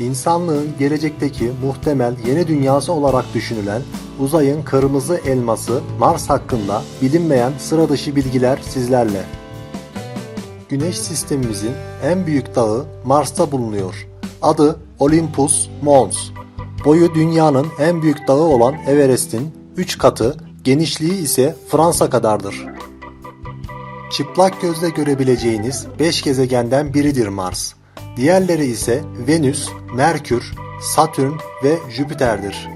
İnsanlığın gelecekteki muhtemel yeni dünyası olarak düşünülen uzayın kırmızı elması Mars hakkında bilinmeyen sıra dışı bilgiler sizlerle. Güneş sistemimizin en büyük dağı Mars'ta bulunuyor. Adı Olympus Mons. Boyu dünyanın en büyük dağı olan Everest'in 3 katı, genişliği ise Fransa kadardır. Çıplak gözle görebileceğiniz 5 gezegenden biridir Mars. Diğerleri ise Venüs, Merkür, Satürn ve Jüpiter'dir.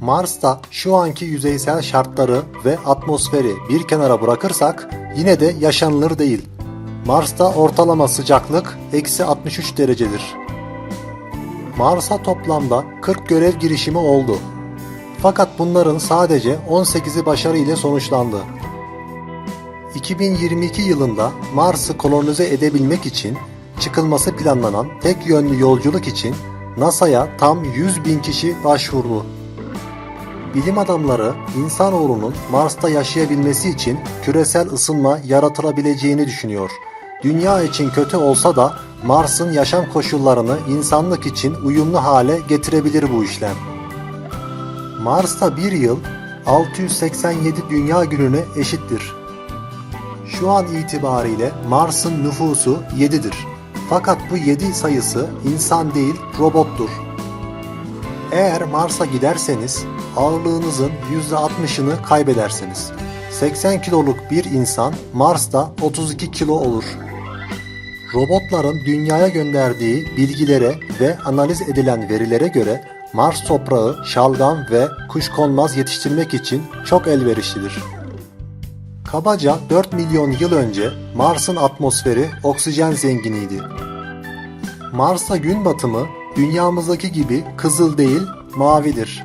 Mars'ta şu anki yüzeysel şartları ve atmosferi bir kenara bırakırsak yine de yaşanılır değil. Mars'ta ortalama sıcaklık eksi 63 derecedir. Mars'a toplamda 40 görev girişimi oldu. Fakat bunların sadece 18'i başarı ile sonuçlandı. 2022 yılında Mars'ı kolonize edebilmek için çıkılması planlanan tek yönlü yolculuk için NASA'ya tam 100 bin kişi başvurdu. Bilim adamları insanoğlunun Mars'ta yaşayabilmesi için küresel ısınma yaratılabileceğini düşünüyor. Dünya için kötü olsa da Mars'ın yaşam koşullarını insanlık için uyumlu hale getirebilir bu işlem. Mars'ta bir yıl 687 dünya gününe eşittir. Şu an itibariyle Mars'ın nüfusu 7'dir. Fakat bu 7 sayısı insan değil robottur. Eğer Mars'a giderseniz ağırlığınızın %60'ını kaybedersiniz. 80 kiloluk bir insan Mars'ta 32 kilo olur. Robotların dünyaya gönderdiği bilgilere ve analiz edilen verilere göre Mars toprağı şalgam ve kuşkonmaz yetiştirmek için çok elverişlidir. Kabaca 4 milyon yıl önce Mars'ın atmosferi oksijen zenginiydi. Mars'ta gün batımı dünyamızdaki gibi kızıl değil mavidir.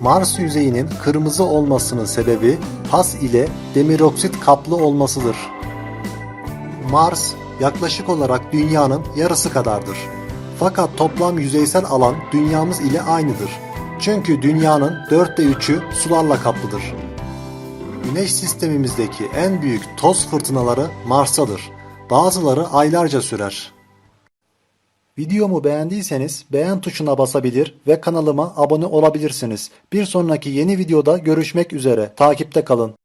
Mars yüzeyinin kırmızı olmasının sebebi pas ile demiroksit kaplı olmasıdır. Mars yaklaşık olarak dünyanın yarısı kadardır. Fakat toplam yüzeysel alan dünyamız ile aynıdır. Çünkü dünyanın dörtte üçü sularla kaplıdır. Güneş sistemimizdeki en büyük toz fırtınaları Mars'tadır. Bazıları aylarca sürer. Videomu beğendiyseniz beğen tuşuna basabilir ve kanalıma abone olabilirsiniz. Bir sonraki yeni videoda görüşmek üzere. Takipte kalın.